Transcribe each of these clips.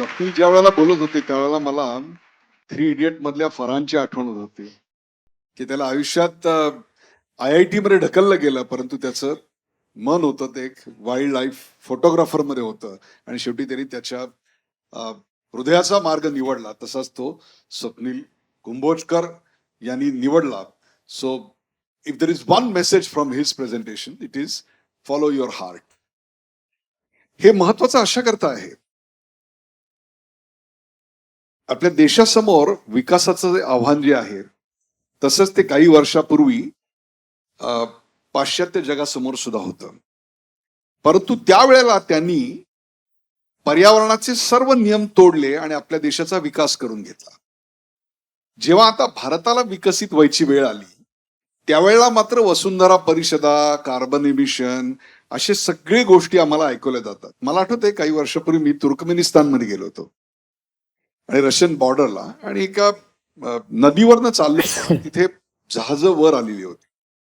मी ज्या वेळेला बोलत होते त्यावेळेला मला थ्री इडियट मधल्या फरांची आठवण होत होती. की त्याला आयुष्यात आय आय टी मध्ये ढकललं गेलं परंतु त्याचं मन होतं ते एक वाईल्ड लाईफ फोटोग्राफरमध्ये होतं. आणि शेवटी त्यांनी त्याच्या हृदयाचा मार्ग निवडला. तसाच तो स्वप्नील कुंभोजकर यांनी निवडला. So if there is one message from his presentation it is follow your heart हे महत्वाचं अशा करता आहे. आपल्या देशासमोर विकासाचं जे आव्हान जे आहे तसंच ते काही वर्षापूर्वी पाश्चात्य जगासमोर सुद्धा होतं. परंतु त्यावेळेला त्यांनी पर्यावरणाचे सर्व नियम तोडले आणि आपल्या देशाचा विकास करून घेतला. जेव्हा आता भारताला विकसित व्हायची वेळ आली त्यावेळेला मात्र वसुंधरा परिषदा कार्बन इमिशन असे सगळे गोष्टी आम्हाला ऐकवल्या जातात. मला आठवतंय काही वर्षापूर्वी मी तुर्कमेनिस्तानमध्ये गेलो होतो. आणि रशियन बॉर्डरला आणि एका नदीवरनं चालले. तिथे जहाजं वर आलेली होती.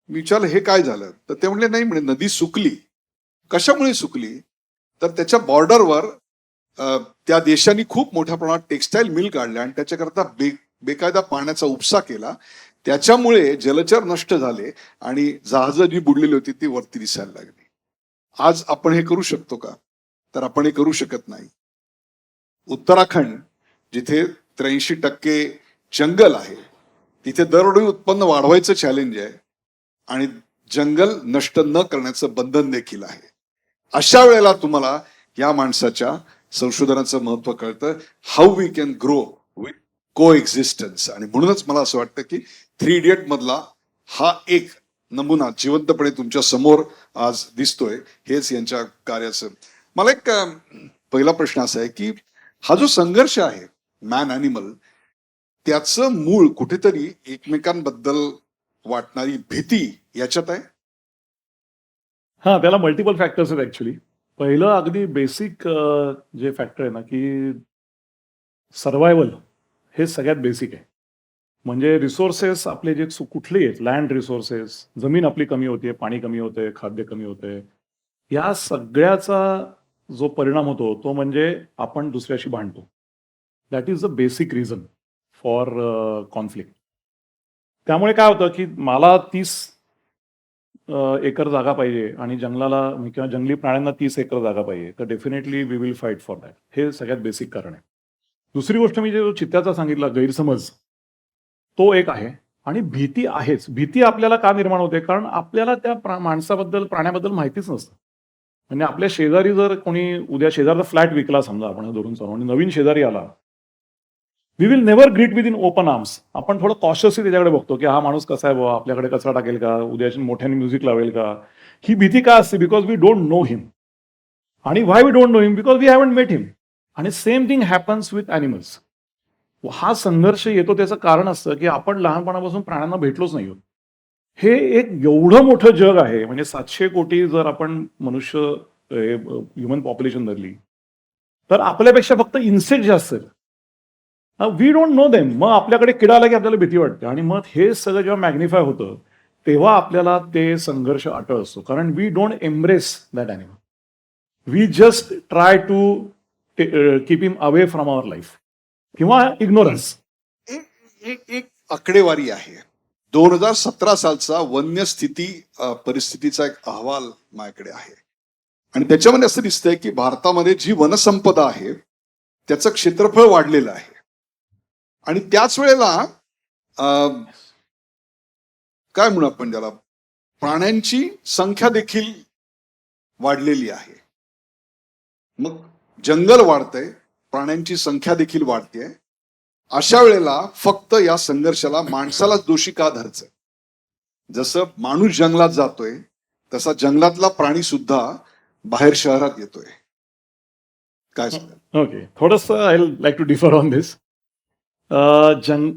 मी विचारलं हे काय झालं? तर ते म्हणले नाही म्हणे नदी सुकली. कशामुळे सुकली? तर त्याच्या बॉर्डरवर त्या देशांनी खूप मोठ्या प्रमाणात टेक्स्टाईल मिल काढल्या आणि त्याच्याकरता बे बेकायदा पाण्याचा उपसा केला. त्याच्यामुळे जलचर नष्ट झाले आणि जहाजं जी बुडलेली होती ती वरती दिसायला लागली. आज आपण हे करू शकतो का? तर आपण हे करू शकत नाही. उत्तराखंड जिथे त्र्याऐंशी टक्के जंगल आहे तिथे दरडोई उत्पन्न वाढवायचं चॅलेंज आहे आणि जंगल नष्ट न करण्याचं बंधन देखील आहे. अशा वेळेला तुम्हाला या माणसाच्या संशोधनाचं महत्त्व कळतं how we can grow with coexistence आणि म्हणूनच मला असं वाटतं की थ्री इडियट मधला हा एक नमुना जिवंतपणे तुमच्यासमोर आज दिसतोय हेच यांच्या कार्याचं. मला एक पहिला प्रश्न असा आहे की हा जो संघर्ष आहे मॅन अॅनिमल त्याचं मूळ कुठेतरी एकमेकांबद्दल वाटणारी भीती याच्यात आहे? हा त्याला मल्टिपल फॅक्टर्स आहेत ऍक्च्युली पहिलं अगदी बेसिक जे फॅक्टर आहे ना की सर्वायवल हे सगळ्यात बेसिक आहे. म्हणजे रिसोर्सेस आपले जे कुठले आहेत लँड रिसोर्सेस जमीन आपली कमी होते पाणी कमी होते खाद्य कमी होते या सगळ्याचा जो परिणाम होतो तो म्हणजे आपण दुसऱ्याशी भांडतो. That is the basic reason for conflict त्यामुळे काय होतं की मला तीस एकर जागा पाहिजे आणि जंगलाला किंवा जंगली प्राण्यांना तीस एकर जागा पाहिजे तर definitely we will fight for that हे सगळ्यात बेसिक कारण आहे. दुसरी गोष्ट मी जो चित्त्याचा सांगितला गैरसमज तो एक आहे. आणि भीती आहेच. भीती आपल्याला का निर्माण होते? कारण आपल्याला त्या प्रा- माणसाबद्दल प्राण्याबद्दल माहितीच नसतं. म्हणजे आपल्या शेजारी जर कोणी उद्या शेजारचा फ्लॅट विकला समजा आपण धरून चालू. आणि नवीन शेजारी आला we will never greet with in open arms आपण थोडं कॉशियसली त्याच्याकडे बघतो की हा माणूस कसा आहे बाबा आपल्याकडे कचरा टाकेल का? उद्याची मोठ्याने म्युझिक लावेल का? ही भीती का असते? Because we don't know him आणि why we don't know him because we haven't met him आणि same thing happens with animals हा संघर्ष येतो त्याचं कारण असतं की आपण लहानपणापासून प्राण्यांना भेटलोच नाही हे एक एवढं मोठं जग आहे. म्हणजे सातशे कोटी जर आपण मनुष्य ह्युमन पॉप्युलेशन धरली तर आपल्यापेक्षा फक्त इन्सेक्ट जास्त आहेत. वी डोंट नो देम मग आपल्याकडे किडा आला की आपल्याला भीती वाटते. आणि मग हे सगळं जेव्हा मॅग्निफाय होतं तेव्हा आपल्याला ते संघर्ष अटळ असतो. कारण we don't embrace that animal we just try to keep him away from our life किंवा इग्नोरन्स एक एक एक आकडेवारी आहे. दोन हजार सतरा सालचा वन्य स्थिती परिस्थितीचा एक अहवाल माझ्याकडे आहे. आणि त्याच्यामध्ये असं दिसतंय की भारतामध्ये जी वनसंपदा आहे त्याचं क्षेत्रफळ वाढलेलं आहे. आणि त्याच वेळेला काय म्हणू आपण त्याला? प्राण्यांची संख्या देखील वाढलेली आहे. मग जंगल वाढतंय प्राण्यांची संख्या देखील वाढते अशा वेळेला फक्त या संघर्षाला माणसालाच दोषी का धरचं जसं माणूस जंगलात जातोय तसा जंगलातला प्राणी सुद्धा बाहेर शहरात येतोय. काय ओके थोडंसं I like to differ on this जंग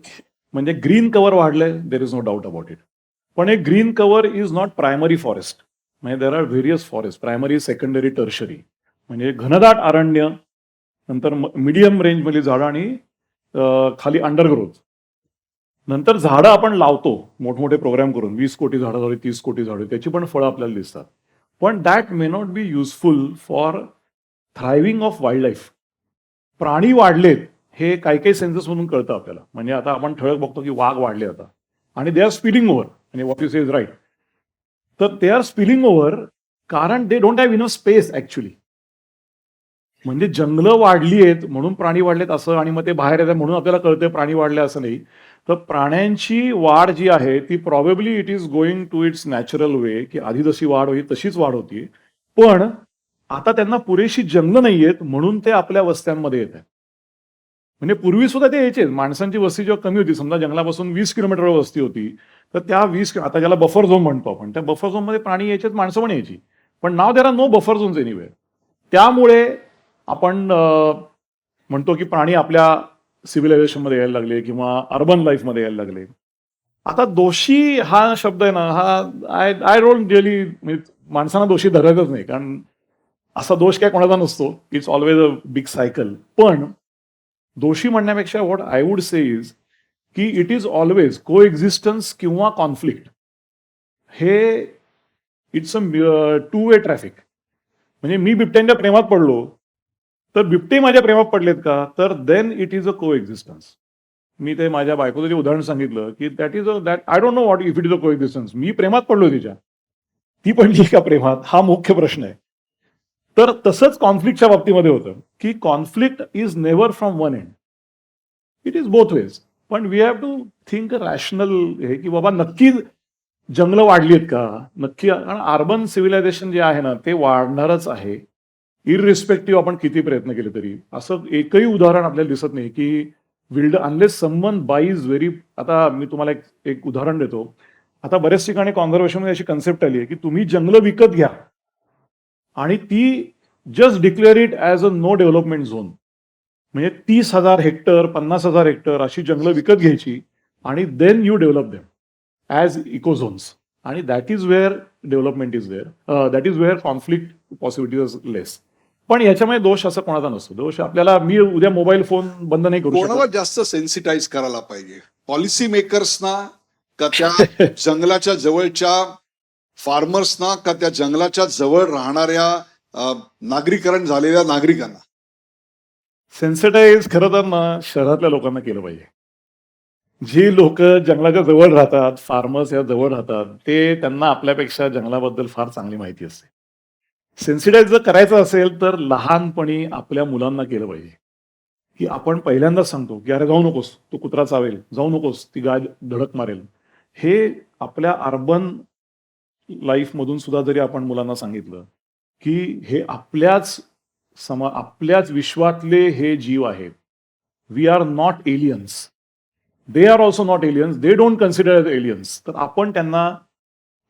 म्हणजे ग्रीन कवर वाढलंय there is no doubt about it पण हे green cover is not primary forest म्हणजे there are various forest primary secondary tertiary म्हणजे घनदाट अरण्य नंतर मिडियम रेंजमधली झाडं आणि खाली अंडरग्रोथ नंतर झाडं आपण लावतो मोठमोठे प्रोग्राम करून वीस कोटी झाडं झाली तीस कोटी झाडं त्याची पण फळं आपल्याला दिसतात. पण that may not be useful for thriving of wildlife प्राणी वाढलेत हे काही काही सेन्सेसमधून म्हणून कळतं आपल्याला. म्हणजे आता आपण ठळक बघतो की वाघ वाढले आता. आणि दे आर स्पिलिंग ओव्हर म्हणजे what you say is right तर दे आर स्पिलिंग ओव्हर कारण they don't have enough space actually म्हणजे जंगलं वाढली आहेत म्हणून प्राणी वाढलेत असं आणि मग ते बाहेर येतात म्हणून आपल्याला कळतं प्राणी वाढले असं नाही. तर प्राण्यांची वाढ जी आहे ती probably it is going to its natural way की आधी जशी वाढ होती तशीच वाढ होती. पण आता त्यांना पुरेशी जंगलं नाहीयेत म्हणून ते आपल्या वस्त्यांमध्ये येत आहेत. म्हणजे पूर्वी सुद्धा ते यायचे. माणसांची वस्ती जेव्हा कमी होती समजा जंगलापासून वीस किलोमीटरवर वस्ती होती तर त्या वीस आता ज्याला बफर झोन म्हणतो आपण त्या बफर झोनमध्ये प्राणी यायचे माणसं पण यायची. पण नाव there no buffer zones anywhere त्यामुळे आपण म्हणतो की प्राणी आपल्या सिव्हिलायझेशनमध्ये यायला लागले किंवा अर्बन लाईफमध्ये यायला लागले. आता दोषी हा शब्द आहे ना हा आय आय डोंट रिअली माणसांना दोषी धरतच नाही. कारण असा दोष काय कोणाचा नसतो. It's always a big cycle पण दोषी म्हणण्यापेक्षा what I would say is की it is always coexistence किंवा कॉन्फ्लिक्ट हे it's a two way traffic म्हणजे मी बिबट्यांच्या प्रेमात पडलो तर बिबटे माझ्या प्रेमात पडलेत का? तर then it is a coexistence मी ते माझ्या बायकोचं जे उदाहरण सांगितलं की that is a that I don't know what if it is a coexistence मी प्रेमात पडलो तिच्या. ती पडली का प्रेमात. हा मुख्य प्रश्न आहे. तर तसंच कॉन्फ्लिक्टच्या बाबतीमध्ये होतं की conflict is never from one end it is both ways पण we have to think rational हे की बाबा नक्की जंगलं वाढली आहेत का? नक्की कारण अर्बन सिव्हिलायझेशन जे आहे ना ते वाढणारच आहे. इरिस्पेक्टिव्ह आपण किती प्रयत्न केले तरी. असं एकही उदाहरण आपल्याला दिसत नाही की wild unless someone by is very आता मी तुम्हाला एक एक उदाहरण देतो. आता बऱ्याच ठिकाणी कॉन्झर्वेशनमध्ये अशी कन्सेप्ट आली आहे की तुम्ही जंगलं विकत घ्या. आणि ती just declare it as a no development zone म्हणजे तीस हजार हेक्टर पन्नास हजार हेक्टर अशी जंगलं विकत घ्यायची आणि then you develop them as ecozones आणि that is where development is there that is where conflict possibility is less पण याच्यामध्ये दोष असं कोणाचा नसतो. दोष आपल्याला मी उद्या मोबाईल फोन बंद नाही करू कोणाला जास्त सेन्सिटाईज करायला पाहिजे? पॉलिसी मेकर्सना का त्या जंगलाच्या जवळच्या फार्मर्सना का त्या जंगलाच्या जवळ राहणाऱ्या नागरीकरण झालेल्या नागरिकांना? सेन्सिटाईज खरं तर ना शहरातल्या लोकांना केलं पाहिजे. जी लोक जंगलाच्या जवळ राहतात फार्मर्स या जवळ राहतात ते त्यांना आपल्यापेक्षा जंगलाबद्दल फार चांगली माहिती असते. सेन्सिटाईज जर करायचं असेल तर लहानपणी आपल्या मुलांना केलं पाहिजे. की आपण पहिल्यांदाच सांगतो की अरे जाऊ नकोस तो कुत्रा चावेल जाऊ नकोस ती गाय धडक मारेल. हे आपल्या अर्बन लाईफमधून सुद्धा जरी आपण मुलांना सांगितलं की हे आपल्याच समा आपल्याच विश्वातले हे जीव आहेत. We are not aliens they are also not aliens they don't consider as aliens तर आपण त्यांना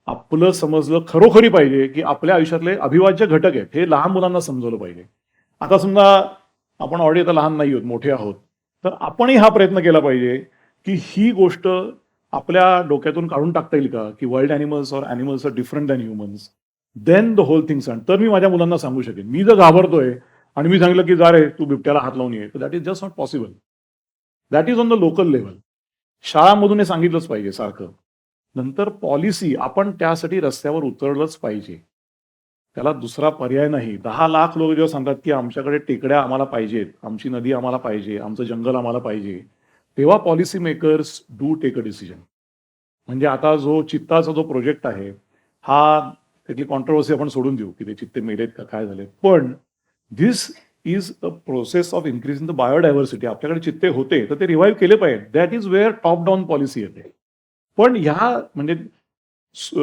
आपलं समजलं खरोखरी पाहिजे की आपल्या आयुष्यातले अभिवाज्य घटक आहेत. हे लहान मुलांना समजवलं पाहिजे. आता समजा आपण ऑलरेडी आता लहान नाही आहोत मोठे आहोत. तर आपणही हा प्रयत्न केला पाहिजे की ही गोष्ट आपल्या डोक्यातून काढून टाकता येईल का? की world animals or animals are different than humans then the whole thing सण तर मी माझ्या मुलांना सांगू शकेन. मी जर घाबरतोय आणि मी सांगितलं की जा रे तू बिबट्याला हात लावून ये. That is just not possible that is on the local level शाळांमधून हे सांगितलंच पाहिजे सारखं. नंतर पॉलिसी आपण त्यासाठी रस्त्यावर उतरलंच पाहिजे. त्याला दुसरा पर्याय नाही. दहा लाख लोक जेव्हा सांगतात की आमच्याकडे टेकड्या आम्हाला पाहिजेत. आमची नदी आम्हाला पाहिजे. आमचं जंगल आम्हाला पाहिजे. तेव्हा policy makers do take a decision म्हणजे आता जो चित्ताचा जो प्रोजेक्ट आहे हा त्यातली कॉन्ट्रोवर्सी आपण सोडून देऊ की ते चित्ते मेलेत का काय झाले पण this is a process of increase in the biodiversity आपल्याकडे चित्ते होते तर ते रिव्हाइव्ह केले पाहिजे that is where top down policy येते. पण ह्या म्हणजे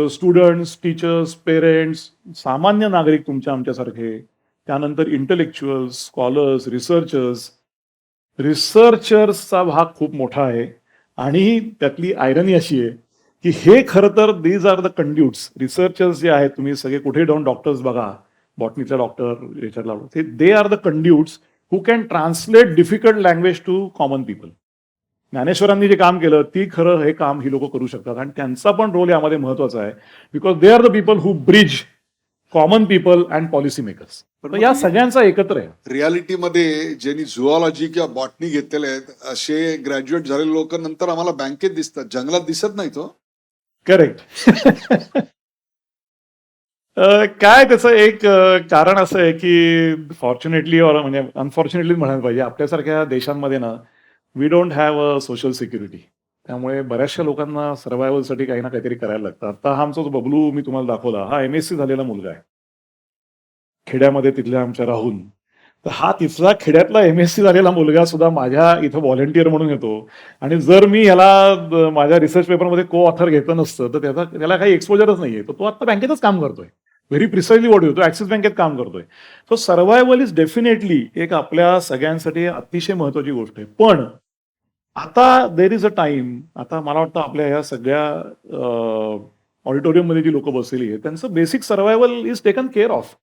स्टुडंट्स टीचर्स पेरेंट्स सामान्य नागरिक तुमच्या आमच्यासारखे त्यानंतर इंटलेक्च्युअल्स स्कॉलर्स रिसर्चर्स रिसर्चर्सचा भाग खूप मोठा आहे. आणि त्यातली आयरनी अशी आहे की हे खरं तर these are the conduits researchers जे आहेत तुम्ही सगळे कुठे जाऊन डॉक्टर्स बघा. बॉटनीचा डॉक्टर याच्यातला ते they are the conduits who can translate difficult language to common people ज्ञानेश्वरांनी जे काम केलं ती खरं हे काम ही लोक करू शकतात. आणि त्यांचा पण रोल यामध्ये महत्त्वाचा आहे. Because they are the people who bridge common people and policy makers तर या सगळ्यांचा एकत्र आहे. रियालिटीमध्ये ज्यांनी झुऑलॉजी किंवा बॉटनी घेतलेले आहेत असे ग्रॅज्युएट झालेले लोक नंतर आम्हाला बँकेत दिसतात. जंगलात दिसत नाही तो करेक्ट काय त्याचं एक कारण असं आहे की फॉर्च्युनेटली और म्हणजे अनफॉर्च्युनेटली म्हणायला पाहिजे. आपल्यासारख्या देशांमध्ये ना we don't have a social security त्यामुळे बऱ्याचशा लोकांना सर्वायवलसाठी काही ना काहीतरी करायला लागतं. आता हा आमचा जो बबलू मी तुम्हाला दाखवला हा एम एस सी झालेला मुलगा आहे. खेड्यामध्ये तिथल्या आमच्या राहून. तर हा तिथला खेड्यातला एम एस सी झालेला मुलगा सुद्धा माझ्या इथं व्हॉलेंटियर म्हणून येतो. आणि जर मी याला माझ्या रिसर्च पेपरमध्ये को ऑथर घेतलं नसतं तर त्याचा त्याला काही एक्सपोजरच नाहीये. तर तो आता बँकेतच काम करतोय. व्हेरी प्रिसाइजली वॉट येतो ऍक्सिस बँकेत काम करतोय. सो सर्वायवल इज डेफिनेटली एक आपल्या सगळ्यांसाठी अतिशय महत्वाची गोष्ट आहे. पण आता देर इज अ टाइम आता मला वाटतं आपल्या या सगळ्या ऑडिटोरियममध्ये जी लोक बसलेली आहेत त्यांचं basic survival is taken care of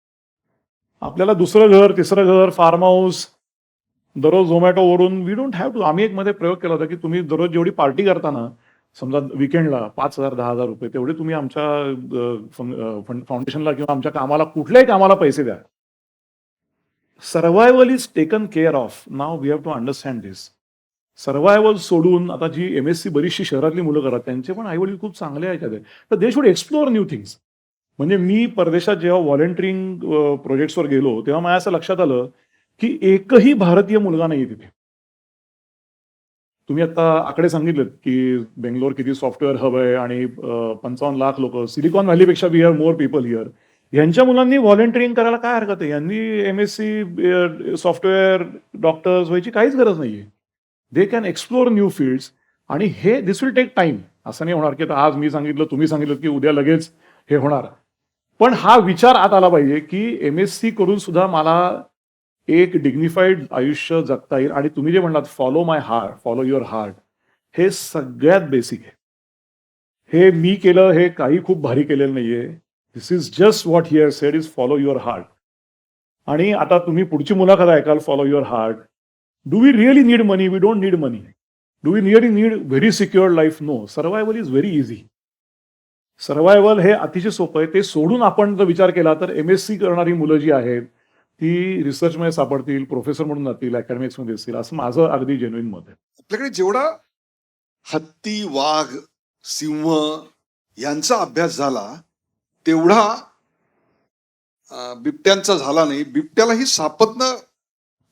आपल्याला दुसरं घर तिसरं घर फार्म हाऊस दररोज झोमॅटोवरून वी डोंट हॅव टू आम्ही एक मध्ये प्रयोग केला होता की तुम्ही दररोज जेवढी पार्टी करताना समजा विकेंडला पाच हजार दहा हजार रुपये तेवढे तुम्ही आमच्या फाउंडेशनला किंवा आमच्या कामाला कुठल्याही कामाला पैसे द्या. Survival is taken care of now we have to understand this survival सोडून आता जी एम एस सी बरीचशी शहरातली मुलं करतात त्यांचे पण आईवडील खूप चांगले आहेत. तर they should explore new things म्हणजे मी परदेशात जेव्हा व्हॉलेंटिअरिंग प्रोजेक्ट्सवर गेलो तेव्हा मला असं लक्षात आलं की एकही भारतीय मुलगा नाही तिथे. तुम्ही आता आकडे सांगितलेत की बेंगलोर किती सॉफ्टवेअर हब आहे आणि पंचावन्न लाख लोक silicon व्हॅलीपेक्षा we are more people here यांच्या मुलांनी व्हॉलेंटिअरिंग करायला काय हरकत आहे? यांनी M S C software doctors व्हायची काहीच गरज नाहीये. They can explore new fields आणि हे दिस विल टेक टाइम असं नाही होणार की आता आज मी सांगितलं तुम्ही सांगितलं की उद्या लगेच हे होणार. पण हा विचार आत आला पाहिजे की एम एस सी करून सुद्धा मला एक डिग्निफाईड आयुष्य जगता येईल. आणि तुम्ही जे म्हणलात follow my heart follow your heart हे सगळ्यात बेसिक आहे. हे मी केलं हे काही खूप भारी केलेलं नाहीये. This is just what here said is follow your heart आणि आता तुम्ही पुढची मुलाखत ऐकाल follow your heart do we really need money we don't need money do we really need very secure life no survival is very easy survival हे अतिशय सोपं आहे. ते सोडून आपण जर विचार केला तर एम एस सी करणारी मुलं जी आहेत ती रिसर्चमध्ये सापडतील प्रोफेसर म्हणून जातील अकॅडमिक्समध्ये असतील असं माझं अगदी जेन्युइन मत आहे. आपल्याकडे जेवढा हत्ती वाघ सिंह यांचा अभ्यास झाला तेवढा बिबट्यांचा झाला नाही. बिबट्यालाही सापत्न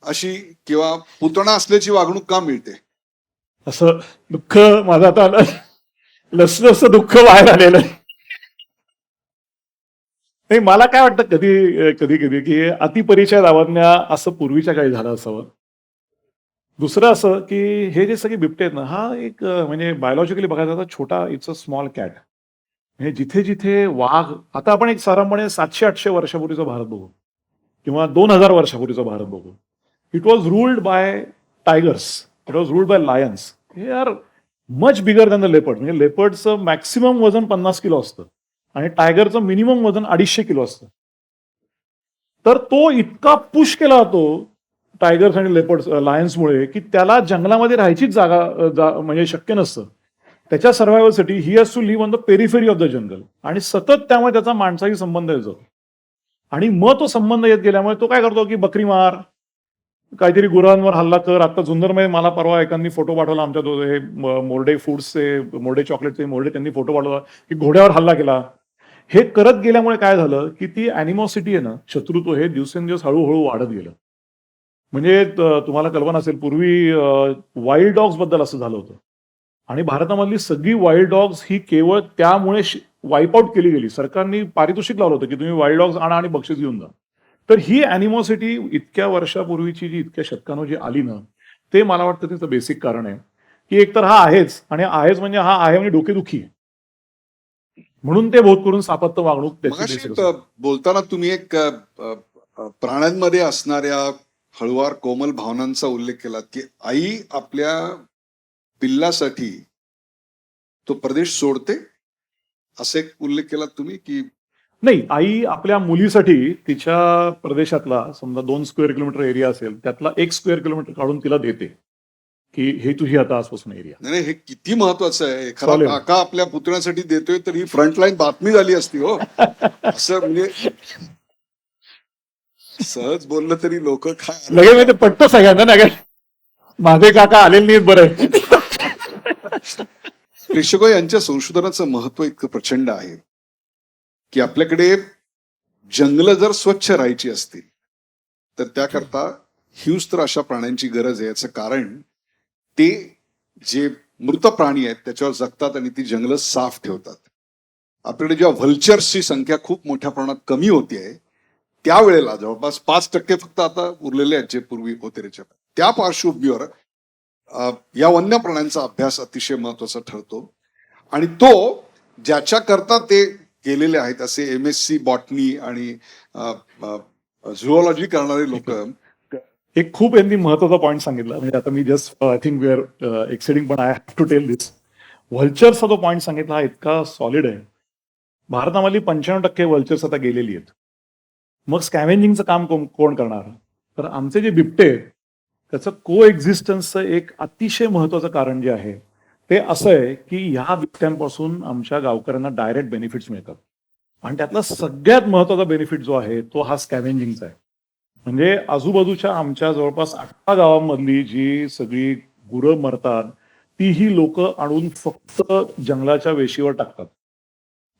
अशी किंवा पुतणा असल्याची वागणूक का मिळते? असं दुःख माझं आता लसलसं दुःख बाहेर आलेलं आहे. नाही मला काय वाटतं कधी कधी कधी की अतिपरिचय दावांना असं पूर्वीच्या काळी झालं असावं. दुसरं असं की हे जे सगळे बिबटे आहेत ना हा एक म्हणजे बायोलॉजिकली बघायचा तर छोटा इट्स अ स्मॉल कॅट म्हणजे जिथे जिथे वाघ आता आपण एक साधारणपणे सातशे आठशे वर्षापूर्वीचा भारत बघू. किंवा दोन हजार वर्षापूर्वीचा भारत बघू. It was ruled by tigers it was ruled by lions हे are much bigger than the leopard म्हणजे लेपर्डचं मॅक्सिमम वजन पन्नास किलो असतं. आणि टायगरचं मिनिमम वजन अडीचशे किलो असतं. तर तो इतका पुश केला जातो टायगर्स आणि लेपर्ड लायन्समुळे की त्याला जंगलामध्ये राहायचीच जागा जा- म्हणजे शक्य नसतं. त्याच्या सर्व्हायवलसाठी he has to live on the periphery of the jungle आणि सतत त्यामुळे त्याचा माणसाही संबंध येत जातो आणि मग तो संबंध येत गेल्यामुळे तो काय करतो की बकरी मार काहीतरी गुरांवर हल्ला कर. आता जुन्नरमध्ये मला परवा एकांनी फोटो पाठवला आमच्या हे मोर्डे फूड्सचे मोर्डे चॉकलेटचे मोर्डे त्यांनी फोटो पाठवला की घोड्यावर हल्ला केला. हे करत गेल्यामुळे काय झालं की ती अॅनिमॉसिटी आहे ना शत्रुत्व हे दिवसेंदिवस हळूहळू वाढत गेलं. म्हणजे तुम्हाला कल्पना असेल पूर्वी वाईल्ड डॉग्सबद्दल असं झालं होतं. आणि भारतामधली सगळी वाईल्ड डॉग्स ही केवळ त्यामुळे वाईपआउट केली गेली. सरकारने पारितोषिक लावलं होतं की तुम्ही वाईल्ड डॉग्स आणा आणि बक्षीस घेऊन जा. तर ही अॅनिमॉसिटी इतक्या वर्षापूर्वीची जी इतक्या शतकानं जी आली ना ते मला वाटतं त्याचं बेसिक कारण आहे. की एकतर हा आहेच आणि आहेच म्हणजे हा आहे म्हणजे डोकेदुखी आहे. म्हणून ते बोध करून सापत्य वागणूक बोलताना तुम्ही एक प्राण्यांमध्ये असणाऱ्या हळुवार कोमल भावनांचा उल्लेख केला की आई आपल्या पिल्लासाठी तो प्रदेश सोडते? असे उल्लेख केला तुम्ही की नाही आई आपल्या मुलीसाठी तिच्या प्रदेशातला समजा दोन स्क्वेअर किलोमीटर एरिया असेल त्यातला एक स्क्वेअर किलोमीटर काढून तिला देते. की हे तुझी आता आजपासून एरिया नाही नाही, हे किती महत्वाचं आहे. एखादा चालेल. काका आपल्या पुतण्यासाठी देतोय तर ही फ्रंटलाईन बातमी झाली असती हो. असं म्हणजे सहज बोललं तरी लोक काय लगेच म्हणजे ते पटतं सगळ्यांना ना काय माझे काका आलेले नाहीत बरं. प्रेक्षक यांच्या संशोधनाचं महत्त्व इतकं प्रचंड आहे की आपल्याकडे जंगलं जर स्वच्छ राहायची असतील तर त्याकरता हिंस्त्र अशा प्राण्यांची गरज आहे. याचं कारण ते जे मृत प्राणी आहेत त्याच्यावर जगतात आणि ती जंगलं साफ ठेवतात. आपल्याकडे जेव्हा व्हल्चर्सची संख्या खूप मोठ्या प्रमाणात कमी होती आहे त्यावेळेला जवळपास पाच टक्के फक्त आता उरलेले आहेत जे पूर्वी होते त्याच्या त्या पार्श्वभूमीवर या वन्य प्राण्यांचा अभ्यास अतिशय महत्त्वाचा ठरतो. आणि तो ज्याच्याकरता ते केलेले आहेत असे एम एस सी बॉटनी आणि झुओलॉजी करणारे लोक एक खूप यांनी महत्त्वाचा पॉईंट सांगितला. म्हणजे आता मी just I think we are exceeding पण I have to tell this व्हल्चर्सचा जो पॉईंट सांगितला हा इतका सॉलिड आहे. भारतामधली पंच्याण्णव टक्के व्हल्चर्स आता गेलेली आहेत. मग स्कॅव्हेंजिंगचं काम कोण करणार? तर आमचे जे बिबटे त्याचं को एक्झिस्टन्सचं एक अतिशय महत्वाचं कारण जे आहे ते असं आहे की ह्या बिबट्यांपासून आमच्या गावकऱ्यांना डायरेक्ट बेनिफिट्स मिळतात. आणि त्यातला सगळ्यात महत्त्वाचा बेनिफिट जो आहे तो हा स्कॅव्हेंजिंगचा आहे. म्हणजे आजूबाजूच्या आमच्या जवळपास अठरा गावांमधली जी सगळी गुरं मरतात ती ही लोक आणून फक्त जंगलाच्या वेशीवर टाकतात.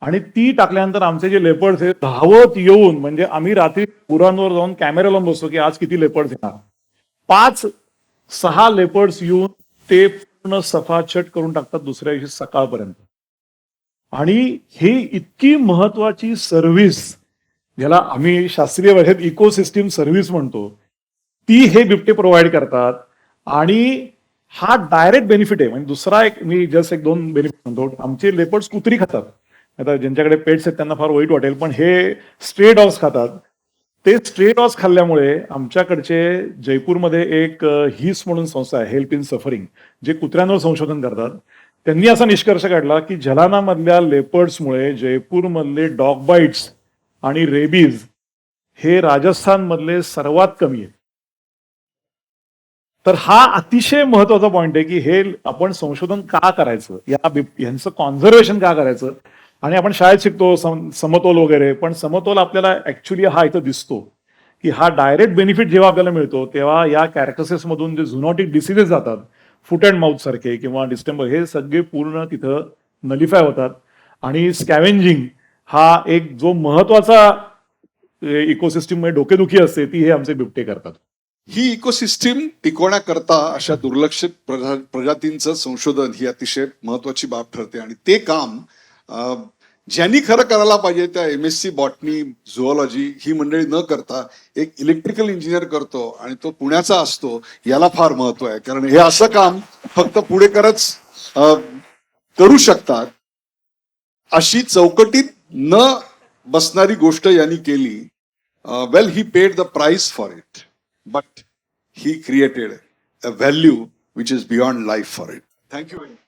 आणि ती टाकल्यानंतर आमचे जे लेपर्ड्स आहेत धावत येऊन म्हणजे आम्ही रात्री गुरांवर जाऊन कॅमेरा लावून बसतो की आज किती लेपर्ड्स येणार. पाच सहा लेपर्ड्स येऊन ते पूर्ण सफाचट करून टाकतात दुसऱ्या दिवशी सकाळपर्यंत. आणि ही इतकी महत्वाची सर्व्हिस ज्याला आम्ही शास्त्रीय भाषेत इकोसिस्टीम सर्व्हिस म्हणतो ती हे बिबटे प्रोव्हाइड करतात. आणि हा डायरेक्ट बेनिफिट आहे. म्हणजे दुसरा एक मी जस्ट एक दोन बेनिफिट म्हणतो आमचे लेपर्ड्स कुत्री खातात. आता ज्यांच्याकडे पेट्स आहेत त्यांना फार वाईट वाटेल पण हे स्ट्रे डॉग्स खातात. ते स्ट्रे डॉग्स खाल्ल्यामुळे आमच्याकडचे जयपूरमध्ये एक हिस म्हणून संस्था आहे हेल्प इन सफरिंग जे कुत्र्यांवर संशोधन करतात. त्यांनी असा निष्कर्ष काढला की जलानामधल्या लेपर्ड्समुळे जयपूरमधले डॉग बाईट्स आणि रेबीज हे राजस्थानमधले सर्वात कमी आहेत. तर हा अतिशय महत्त्वाचा पॉईंट आहे की हे आपण संशोधन का करायचं? या यांचं कॉन्झर्वेशन का करायचं? आणि आपण शाळेत शिकतो सम- समतोल वगैरे पण समतोल आपल्याला ऍक्च्युली हा इथं दिसतो की हा डायरेक्ट बेनिफिट जेव्हा आपल्याला मिळतो तेव्हा या कॅरेक्टसेस मधून जे झुनॉटिक डिसिजेस जातात फुट अँड माउथ सारखे किंवा डिस्टेंबर हे सगळे पूर्ण तिथं नलिफाय होतात. आणि स्कॅव्हेंजिंग हा एक जो महत्त्वाचा इकोसिस्टीममध्ये डोकेदुखी असते ती हे आमचे बिबटे करतात. ही इकोसिस्टीम टिकवण्याकरता अशा दुर्लक्षित प्रजा- प्रजातींचं संशोधन ही अतिशय महत्वाची बाब ठरते. आणि ते काम ज्यांनी खरं करायला पाहिजे त्या M S C botany zoology ही मंडळी न करता एक इलेक्ट्रिकल इंजिनियर करतो आणि तो पुण्याचा असतो याला फार महत्त्व आहे. कारण हे असं काम फक्त पुणेकरच अं, करू शकतात अशी चौकटीत न बसणारी गोष्ट यांनी केली well he paid the price for it but he created a value which is beyond life for it. Thank you very much.